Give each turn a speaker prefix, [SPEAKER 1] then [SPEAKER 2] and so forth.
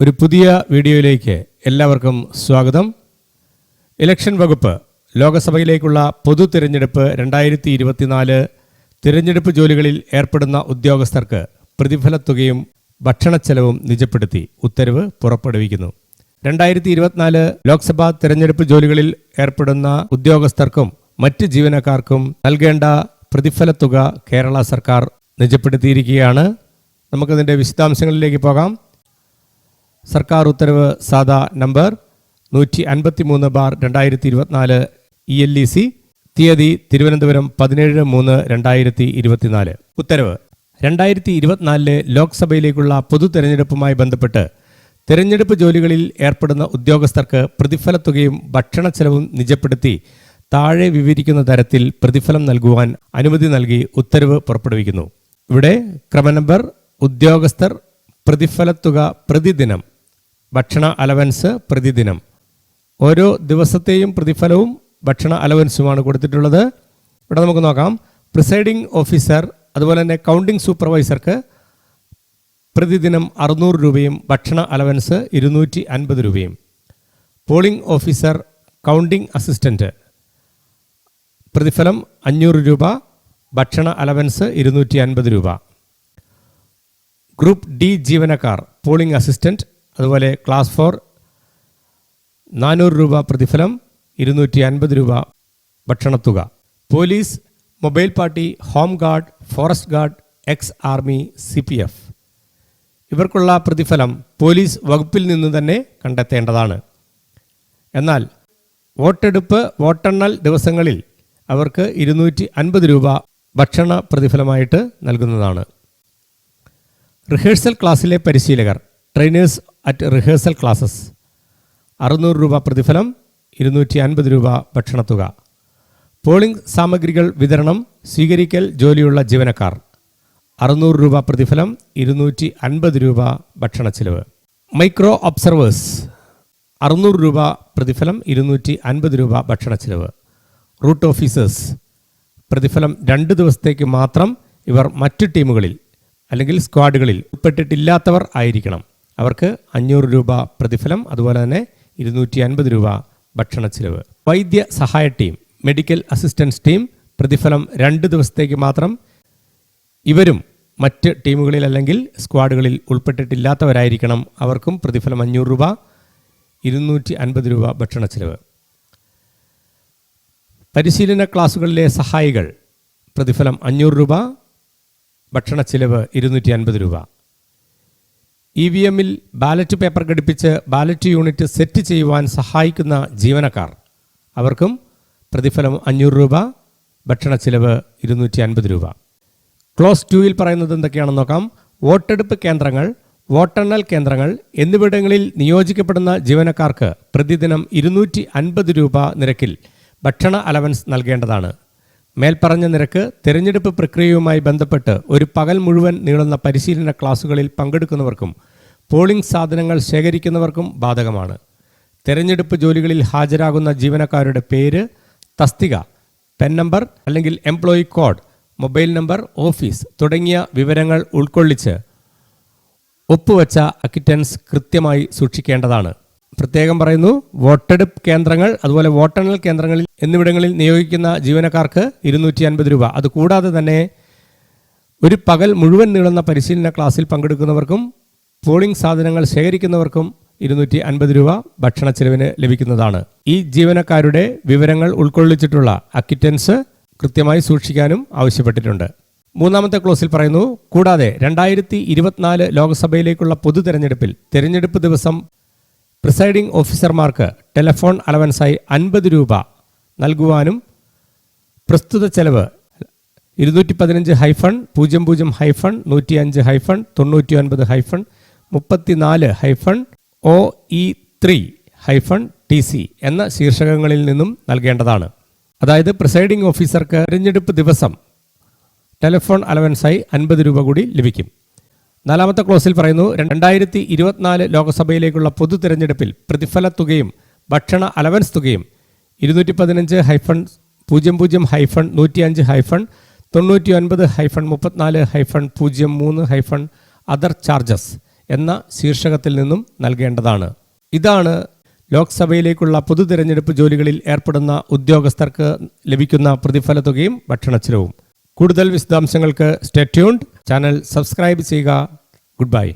[SPEAKER 1] ഒരു പുതിയ വീഡിയോയിലേക്ക് എല്ലാവർക്കും സ്വാഗതം. ഇലക്ഷൻ വകുപ്പ് ലോകസഭയിലേക്കുള്ള പൊതു തിരഞ്ഞെടുപ്പ് രണ്ടായിരത്തി ഇരുപത്തിനാല് തിരഞ്ഞെടുപ്പ് ജോലികളിൽ ഏർപ്പെടുന്ന ഉദ്യോഗസ്ഥർക്ക് പ്രതിഫലത്തുകയും ഭക്ഷണച്ചെലവും നിജപ്പെടുത്തി ഉത്തരവ് പുറപ്പെടുവിക്കുന്നു. രണ്ടായിരത്തി ഇരുപത്തിനാല് ലോക്സഭാ തിരഞ്ഞെടുപ്പ് ജോലികളിൽ ഏർപ്പെടുന്ന ഉദ്യോഗസ്ഥർക്കും മറ്റ് ജീവനക്കാർക്കും നൽകേണ്ട പ്രതിഫലത്തുക കേരള സർക്കാർ നിജപ്പെടുത്തിയിരിക്കുകയാണ്. നമുക്കതിന്റെ വിശദാംശങ്ങളിലേക്ക് പോകാം. സർക്കാർ ഉത്തരവ് സാധാ നമ്പർ നൂറ്റി അൻപത്തി മൂന്ന് ബാർ രണ്ടായിരത്തി ഇരുപത്തിനാല് ഇ എൽ ഇ സി തീയതി തിരുവനന്തപുരം പതിനേഴ് മൂന്ന് രണ്ടായിരത്തി ഇരുപത്തിനാല് ഉത്തരവ് രണ്ടായിരത്തി ഇരുപത്തിനാലിലെ ലോക്സഭയിലേക്കുള്ള പൊതു തെരഞ്ഞെടുപ്പുമായി ബന്ധപ്പെട്ട് തെരഞ്ഞെടുപ്പ് ജോലികളിൽ ഏർപ്പെടുന്ന ഉദ്യോഗസ്ഥർക്ക് പ്രതിഫലത്തുകയും ഭക്ഷണച്ചെലവും നിജപ്പെടുത്തി താഴെ വിവരിക്കുന്ന തരത്തിൽ പ്രതിഫലം നൽകുവാൻ അനുമതി നൽകി ഉത്തരവ് പുറപ്പെടുവിക്കുന്നു. ഇവിടെ ക്രമനമ്പർ ഉദ്യോഗസ്ഥർ പ്രതിഫലത്തുക പ്രതിദിനം ഭക്ഷണ അലവൻസ് പ്രതിദിനം. ഓരോ ദിവസത്തെയും പ്രതിഫലവും ഭക്ഷണ അലവൻസുമാണ് കൊടുത്തിട്ടുള്ളത്. ഇവിടെ നമുക്ക് നോക്കാം. പ്രിസൈഡിംഗ് ഓഫീസർ അതുപോലെ തന്നെ കൗണ്ടിംഗ് സൂപ്പർവൈസർക്ക് പ്രതിദിനം അറുന്നൂറ് രൂപയും ഭക്ഷണ അലവൻസ് ഇരുന്നൂറ്റി അൻപത് രൂപയും. പോളിംഗ് ഓഫീസർ കൗണ്ടിംഗ് അസിസ്റ്റന്റ് പ്രതിഫലം അഞ്ഞൂറ് രൂപ ഭക്ഷണ അലവൻസ് ഇരുന്നൂറ്റി അൻപത് രൂപ. ഗ്രൂപ്പ് ഡി ജീവനക്കാർ പോളിംഗ് അസിസ്റ്റന്റ് അതുപോലെ ക്ലാസ് ഫോർ നാനൂറ് രൂപ പ്രതിഫലം ഇരുന്നൂറ്റി അൻപത് രൂപ ഭക്ഷണത്തുക police mobile party home guard forest guard ex army C P F. ഇവർക്കുള്ള പ്രതിഫലം പോലീസ് വകുപ്പിൽ നിന്ന് തന്നെ കണ്ടെത്തേണ്ടതാണ്. എന്നാൽ വോട്ടെടുപ്പ് വോട്ടെണ്ണൽ ദിവസങ്ങളിൽ അവർക്ക് ഇരുന്നൂറ്റി അൻപത് രൂപ ഭക്ഷണ പ്രതിഫലമായിട്ട് നൽകുന്നതാണ്. റിഹേഴ്സൽ ക്ലാസ്സിലെ പരിശീലകർ ട്രെയിനേഴ്സ് അറ്റ് റിഹേഴ്സൽ ക്ലാസ്സസ് അറുന്നൂറ് രൂപ പ്രതിഫലം ഇരുന്നൂറ്റി അൻപത് രൂപ ഭക്ഷണത്തുക. പോളിംഗ് സാമഗ്രികൾ വിതരണം സ്വീകരിക്കൽ ജോലിയുള്ള ജീവനക്കാർ. അറുന്നൂറ് രൂപ പ്രതിഫലം ഇരുന്നൂറ്റി അൻപത് രൂപ ഭക്ഷണ ചിലവ് മൈക്രോ ഒബ്സർവേഴ്സ് അറുന്നൂറ് രൂപ പ്രതിഫലം ഇരുന്നൂറ്റി അൻപത് രൂപ ഭക്ഷണ ചിലവ് റൂട്ട് ഓഫീസേഴ്സ് പ്രതിഫലം രണ്ട് ദിവസത്തേക്ക് മാത്രം ഇവർ മറ്റു ടീമുകളിൽ അല്ലെങ്കിൽ സ്ക്വാഡുകളിൽ ഉൾപ്പെട്ടിട്ടില്ലാത്തവർ ആയിരിക്കണം. അവർക്ക് അഞ്ഞൂറ് രൂപ പ്രതിഫലം അതുപോലെ തന്നെ ഇരുന്നൂറ്റി അൻപത് രൂപ ഭക്ഷണ ചിലവ് വൈദ്യ സഹായ ടീം മെഡിക്കൽ അസിസ്റ്റൻസ് ടീം പ്രതിഫലം രണ്ട് ദിവസത്തേക്ക് മാത്രം. ഇവരും മറ്റ് ടീമുകളിൽ അല്ലെങ്കിൽ സ്ക്വാഡുകളിൽ ഉൾപ്പെട്ടിട്ടില്ലാത്തവരായിരിക്കണം അവർക്കും പ്രതിഫലം അഞ്ഞൂറ് രൂപ ഇരുന്നൂറ്റി അൻപത് രൂപ ഭക്ഷണ ചിലവ് പരിശീലന ക്ലാസുകളിലെ സഹായികൾ പ്രതിഫലം അഞ്ഞൂറ് രൂപ ഭക്ഷണ ചിലവ് ഇരുന്നൂറ്റി അൻപത് രൂപ. ഇ വി എമ്മിൽ ബാലറ്റ് പേപ്പർ ഘടിപ്പിച്ച് ബാലറ്റ് യൂണിറ്റ് സെറ്റ് ചെയ്യുവാൻ സഹായിക്കുന്ന ജീവനക്കാർ. അവർക്കും പ്രതിഫലം അഞ്ഞൂറ് രൂപ ഭക്ഷണ ചിലവ് ഇരുന്നൂറ്റി അൻപത് രൂപ. ക്ലോസ് ടുവിൽ പറയുന്നത് എന്തൊക്കെയാണെന്ന് നോക്കാം. വോട്ടെടുപ്പ് കേന്ദ്രങ്ങൾ വോട്ടെണ്ണൽ കേന്ദ്രങ്ങൾ എന്നിവിടങ്ങളിൽ നിയോജിക്കപ്പെടുന്ന ജീവനക്കാർക്ക് പ്രതിദിനം ഇരുന്നൂറ്റി അൻപത് രൂപ നിരക്കിൽ ഭക്ഷണ അലവൻസ് നൽകേണ്ടതാണ്. മേൽപ്പറഞ്ഞ നിരക്ക് തിരഞ്ഞെടുപ്പ് പ്രക്രിയയുമായി ബന്ധപ്പെട്ട് ഒരു പകൽ മുഴുവൻ നീളുന്ന പരിശീലന ക്ലാസുകളിൽ പങ്കെടുക്കുന്നവർക്കും പോളിംഗ് സാധനങ്ങൾ ശേഖരിക്കുന്നവർക്കും ബാധകമാണ്. തിരഞ്ഞെടുപ്പ് ജോലികളിൽ ഹാജരാകുന്ന ജീവനക്കാരുടെ പേര് തസ്തിക പെൻ നമ്പർ അല്ലെങ്കിൽ employee code mobile number office തുടങ്ങിയ വിവരങ്ങൾ ഉൾക്കൊള്ളിച്ച് ഒപ്പുവച്ച അക്കിറ്റൻസ് കൃത്യമായി സൂക്ഷിക്കേണ്ടതാണ്. പ്രത്യേകം പറയുന്നു വോട്ടെടുപ്പ് കേന്ദ്രങ്ങൾ അതുപോലെ വോട്ടെണ്ണൽ കേന്ദ്രങ്ങളിൽ എന്നിവിടങ്ങളിൽ നിയോഗിക്കുന്ന ജീവനക്കാർക്ക് ഇരുന്നൂറ്റി അൻപത് രൂപ അതുകൂടാതെ തന്നെ ഒരു പകൽ മുഴുവൻ നീളുന്ന പരിശീലന ക്ലാസ്സിൽ പങ്കെടുക്കുന്നവർക്കും പോളിംഗ് സാധനങ്ങൾ ശേഖരിക്കുന്നവർക്കും ഇരുന്നൂറ്റി അൻപത് രൂപ ഭക്ഷണ ചെലവിന് ലഭിക്കുന്നതാണ്. ഈ ജീവനക്കാരുടെ വിവരങ്ങൾ ഉൾക്കൊള്ളിച്ചിട്ടുള്ള അക്വിറ്റൻസ് കൃത്യമായി സൂക്ഷിക്കാനും ആവശ്യപ്പെട്ടിട്ടുണ്ട്. മൂന്നാമത്തെ ക്ലോസിൽ പറയുന്നു കൂടാതെ രണ്ടായിരത്തി ഇരുപത്തിനാല് ലോക്സഭയിലേക്കുള്ള പൊതു തെരഞ്ഞെടുപ്പിൽ തെരഞ്ഞെടുപ്പ് ദിവസം പ്രിസൈഡിംഗ് ഓഫീസർമാർക്ക് ടെലഫോൺ അലവൻസായി അൻപത് രൂപ നൽകുവാനും പ്രസ്തുത ചെലവ് ഇരുന്നൂറ്റി പതിനഞ്ച് ഹൈഫൺ പൂജ്യം പൂജ്യം ഹൈഫൺ നൂറ്റി അഞ്ച് ഹൈഫൺ തൊണ്ണൂറ്റി ഒൻപത് ഹൈഫൺ മുപ്പത്തിനാല് hyphen O E three hyphen T C എന്ന ശീർഷകങ്ങളിൽ നിന്നും നൽകേണ്ടതാണ്. അതായത് പ്രിസൈഡിംഗ് ഓഫീസർക്ക് തിരഞ്ഞെടുപ്പ് ദിവസം ടെലിഫോൺ അലവൻസായി അൻപത് രൂപ കൂടി ലഭിക്കും. നാലാമത്തെ ക്ലോസിൽ പറയുന്നു രണ്ടായിരത്തി ഇരുപത്തിനാല് ലോക്സഭയിലേക്കുള്ള പൊതു തിരഞ്ഞെടുപ്പിൽ പ്രതിഫല തുകയും ഭക്ഷണ അലവൻസ് തുകയും ഇരുന്നൂറ്റി പതിനഞ്ച് ഹൈഫൺ പൂജ്യം പൂജ്യം ഹൈഫൺ നൂറ്റി അഞ്ച് ഹൈഫൺ തൊണ്ണൂറ്റി ഒൻപത് ഹൈഫൺ മുപ്പത്തിനാല് ഹൈഫൺ പൂജ്യം മൂന്ന് ഹൈഫൺ അതർ ചാർജസ് എന്ന ശീർഷകത്തിൽ നിന്നും നൽകേണ്ടതാണ്. ഇതാണ് ലോക്സഭയിലേക്കുള്ള പൊതു തിരഞ്ഞെടുപ്പ് ജോലികളിൽ ഏർപ്പെടുന്ന ഉദ്യോഗസ്ഥർക്ക് ലഭിക്കുന്ന പ്രതിഫല തുകയും ഭക്ഷണച്ചെലവും. കൂടുതൽ വിശദാംശങ്ങൾക്ക് സ്റ്റെറ്റ്യൂൺഡ് ചാനൽ സബ്സ്ക്രൈബ് ചെയ്യുക. Good bye.